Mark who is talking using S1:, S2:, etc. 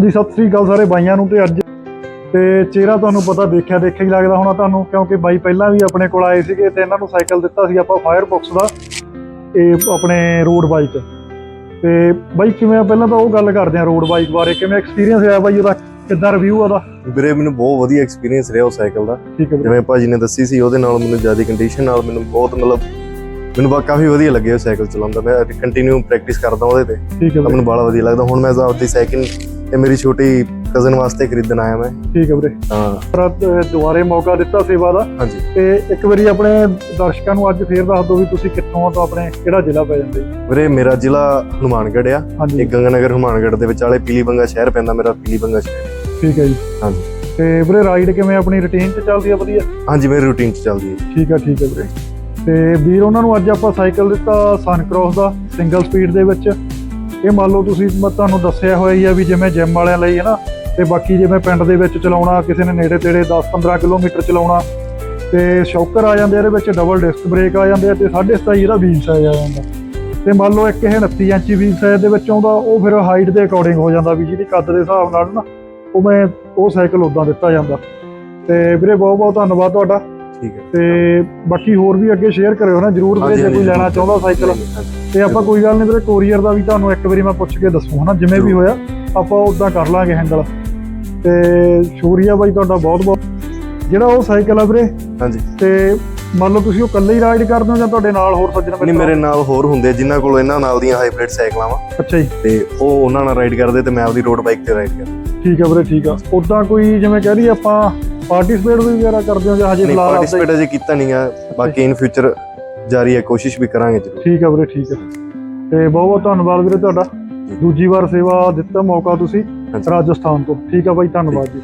S1: ਜੀ ਸਤਿ ਸ੍ਰੀ ਅਕਾਲ ਸਾਰੇ ਬਾਈਆਂ ਨੂੰ ਤੇ ਅੱਜ ਤੇ ਚਿਹਰਾ ਤੁਹਾਨੂੰ ਪਤਾ ਦੇਖਿਆ ਦੇਖਿਆ ਹੀ ਲੱਗਦਾ ਹੋਣਾ ਤੁਹਾਨੂੰ ਕਿਉਂਕਿ ਬਾਈ ਪਹਿਲਾਂ ਵੀ ਆਪਣੇ ਕੋਲ ਆਏ ਸੀਗੇ ਤੇ ਇਹਨਾਂ ਨੂੰ ਸਾਈਕਲ ਦਿੱਤਾ ਸੀ ਆਪਾਂ ਫਾਇਰ ਬਾਕਸ ਦਾ ਇਹ ਆਪਣੇ ਰੋਡ ਬਾਈਕ ਤੇ ਬਾਈ ਕਿਵੇਂ ਆ? ਪਹਿਲਾਂ ਤਾਂ ਉਹ ਗੱਲ ਕਰਦੇ ਆ ਰੋਡ ਬਾਈਕ ਬਾਰੇ ਕਿਵੇਂ ਐਕਸਪੀਰੀਅੰਸ ਰਿਹਾ ਬਾਈ ਉਹਦਾ? ਕਿੱਦਾਂ ਰਿਵਿਊ ਉਹਦਾ?
S2: ਵੀਰੇ ਮੈਨੂੰ ਬਹੁਤ ਵਧੀਆ ਐਕਸਪੀਰੀਅੰਸ ਰਿਹਾ ਉਹ ਸਾਈਕਲ ਦਾ। ਜਿਵੇਂ ਭਾਜੀ ਨੇ ਦੱਸੀ ਸੀ ਉਹਦੇ ਨਾਲ ਮੈਨੂੰ ਜ਼ਿਆਦਾ ਕੰਡੀਸ਼ਨ ਨਾਲ ਮੈਨੂੰ ਬਹੁਤ ਮਤਲਬ ਮੈਨੂੰ ਬਾ ਕਾਫੀ ਵਧੀਆ ਲੱਗਿਆ ਸਾਈਕਲ ਚਲਾਉਂਦਾ ਮੈਂ ਕੰਟੀਨਿਊ ਪ੍ਰੈਕਟਿਸ ਕਰਦਾ ਉਹਦੇ ਤੇ। ਮੈਨੂੰ ਬੜਾ ਵਧੀਆ ਲੱਗਦਾ। ਹੁਣ ਮੈਂ ਆਪਦੀ ਸਾਈਕਲ ਇਹ ਮੇਰੀ ਛੋਟੀ ਕਜ਼ਨ ਵਾਸਤੇ ਖਰੀਦਣ ਆਇਆ ਮੈਂ।
S1: ਠੀਕ ਹੈ ਵੀਰੇ।
S2: ਹਾਂ।
S1: ਪਰ ਦੁਬਾਰੇ ਮੌਕਾ ਦਿੱਤਾ ਸੇਵਾ ਦਾ।
S2: ਹਾਂਜੀ।
S1: ਤੇ ਇੱਕ ਵਾਰੀ ਆਪਣੇ ਦਰਸ਼ਕਾਂ ਨੂੰ ਅੱਜ ਫੇਰ ਦੱਸ ਦਿਓ ਵੀ ਤੁਸੀਂ ਕਿੱਥੋਂ ਆ ਤਾਂ ਆਪਣੇ ਕਿਹੜਾ ਜ਼ਿਲ੍ਹਾ ਪੈ ਜਾਂਦਾ ਜੀ?
S2: ਵੀਰੇ ਮੇਰਾ ਜ਼ਿਲ੍ਹਾ ਹਨੂਮਾਨਗੜ੍ਹ ਆ। ਇਹ ਗੰਗਾਨਗਰ ਹਨੂਮਾਨਗੜ੍ਹ ਦੇ ਵਿਚਾਲੇ ਪੀਲੀਬੰਗਾ ਸ਼ਹਿਰ ਪੈਂਦਾ ਮੇਰਾ ਪੀਲੀਬੰਗਾ ਸ਼ਹਿਰ।
S1: ਠੀਕ ਹੈ ਜੀ।
S2: ਹਾਂਜੀ।
S1: ਤੇ ਵੀਰੇ ਰਾਈਡ ਕਿਵੇਂ ਆਪਣੀ ਰੁਟੀਨ 'ਚ ਚੱਲਦੀ ਆ ਵਧੀਆ?
S2: ਹਾਂਜੀ ਮੇਰੀ ਰੂਟੀਨ ਚ ਚੱਲਦੀ ਹੈ
S1: ਠੀਕ ਆ ਠੀਕ ਹੈ ਵੀਰੇ। ਤੇ ਵੀਰ ਉਹਨਾਂ ਨੂੰ ਅੱਜ ਆਪਾਂ ਸਾਈਕਲ ਦਿੱਤਾ ਸਨ ਕ੍ਰੋਸ ਦਾ ਸਿੰਗਲ ਸਪੀਡ ਦੇ ਵਿੱਚ। ਇਹ ਮੰਨ ਲਓ ਤੁਸੀਂ ਮੈਂ ਤੁਹਾਨੂੰ ਦੱਸਿਆ ਹੋਇਆ ਹੀ ਆ ਵੀ ਜਿਵੇਂ ਜਿਮ ਵਾਲਿਆਂ ਲਈ ਹੈ ਨਾ ਤੇ ਬਾਕੀ ਜਿਵੇਂ ਪਿੰਡ ਦੇ ਵਿੱਚ ਚਲਾਉਣਾ ਕਿਸੇ ਨੇ ਨੇੜੇ ਤੇੜੇ 10-15 ਕਿਲੋਮੀਟਰ ਚਲਾਉਣਾ ਤੇ ਸ਼ੌਕਰ ਆ ਜਾਂਦੇ ਆ, ਇਹਦੇ ਵਿੱਚ ਡਬਲ ਡਿਸਕ ਬ੍ਰੇਕ ਆ ਜਾਂਦੇ ਆ ਤੇ 27.5 ਇਹਦਾ ਵੀਲ ਸਾਈਜ਼ ਆ ਜਾਂਦਾ। ਤੇ ਮੰਨ ਲਓ ਇੱਕ ਇਹ 29 ਇੰਚੀ ਵੀਲ ਸਾਈਜ਼ ਦੇ ਵਿੱਚ ਆਉਂਦਾ ਉਹ ਫਿਰ ਹਾਈਟ ਦੇ ਅਕੋਰਡਿੰਗ ਹੋ ਜਾਂਦਾ ਵੀ ਜਿਹਦੀ ਕੱਦ ਦੇ ਹਿਸਾਬ ਨਾਲ ਨਾ ਉਹ ਮੈਂ ਉਹ ਸਾਈਕਲ ਉਦਾਂ ਦਿੱਤਾ ਜਾਂਦਾ। ਤੇ ਵੀਰੇ ਬਹੁਤ ਬਹੁਤ ਧੰਨਵਾਦ ਤੁਹਾਡਾ।
S2: ਠੀਕ ਹੈ।
S1: ਤੇ ਬਾਕੀ ਹੋਰ ਵੀ ਅੱਗੇ ਸ਼ੇਅਰ ਕਰਿਓ ਨਾ ਜਰੂਰ ਵੀਰੇ ਜੇ ਕੋਈ ਲੈਣਾ ਚਾਹੁੰਦਾ ਸਾਈਕਲ। ਤੇ ਆਪਾਂ ਕੋਈ ਗੱਲ ਨਹੀਂ ਵੀਰੇ ਕੋਰੀਅਰ ਦਾ ਵੀ ਤੁਹਾਨੂੰ ਇੱਕ ਵਾਰੀ ਮੈਂ ਪੁੱਛ ਕੇ ਦੱਸੂ ਹਨਾ ਜਿਵੇਂ ਵੀ ਹੋਇਆ ਆਪਾਂ ਉਦਾਂ ਕਰ ਲਾਂਗੇ ਹੈਂਡਲ ਤੇ ਸ਼ੁਕਰੀਆ ਬਾਈ ਤੁਹਾਡਾ ਬਹੁਤ ਬਹੁਤ। ਜਿਹੜਾ ਉਹ ਸਾਈਕਲ ਆ ਵੀਰੇ
S2: ਹਾਂਜੀ।
S1: ਤੇ ਮੰਨ ਲਓ ਤੁਸੀਂ ਉਹ ਇਕੱਲੇ ਹੀ ਰਾਈਡ ਕਰਦੇ ਹੋ ਜਾਂ ਤੁਹਾਡੇ ਨਾਲ ਹੋਰ ਸੱਜਣ
S2: ਨਹੀਂ ਮੇਰੇ ਨਾਲ ਹੋਰ ਹੁੰਦੇ ਜਿਨ੍ਹਾਂ ਕੋਲ ਇਹਨਾਂ ਨਾਲ ਦੀਆਂ ਹਾਈਬ੍ਰਿਡ ਸਾਈਕਲਾਂ ਵਾ।
S1: ਅੱਛਾ ਜੀ।
S2: ਤੇ ਉਹ ਉਹਨਾਂ ਨਾਲ ਰਾਈਡ ਕਰਦੇ ਤੇ ਮੈਂ ਆਪਦੀ ਰੋਡ ਬਾਈਕ ਤੇ ਰਾਈਡ ਕਰਦਾ।
S1: ਠੀਕ ਆ ਵੀਰੇ ਠੀਕ ਆ। ਉਦਾਂ ਕੋਈ ਜਿਵੇਂ ਕਹਿ ਲਈ ਆਪਾਂ ਪਾਰਟਿਸਿਪੇਟ ਵੀ ਵਗੈਰਾ ਕਰਦੇ ਹੋ ਜਾਂ ਹਜੇ
S2: ਨਹੀਂ
S1: ਫਿਲਹਾਲ ਆਪਦਾ ਹੀ-
S2: ਪਾਰਟਿਸਿਪੇਟ ਅਜੇ ਕੀਤਾ ਨਹੀਂ ਆ। ਬਾਕੀ ਇਨ ਫਿਊਚਰ ਜਾਰੀ ਹੈ ਕੋਸ਼ਿਸ਼ ਵੀ ਕਰਾਂਗੇ ਜ਼ਰੂਰ।
S1: ਠੀਕ ਆ ਵੀਰੇ ਠੀਕ ਆ। ਤੇ ਬਹੁਤ ਬਹੁਤ ਧੰਨਵਾਦ ਵੀਰੇ ਤੁਹਾਡਾ। ਦੂਜੀ ਵਾਰ ਸੇਵਾ ਦਿੱਤਾ ਮੌਕਾ ਤੁਸੀਂ
S2: ਹਾਂਜੀ।
S1: ਰਾਜਸਥਾਨ ਤੋਂ। ਠੀਕ ਆ ਬਾਈ ਧੰਨਵਾਦ ਜੀ।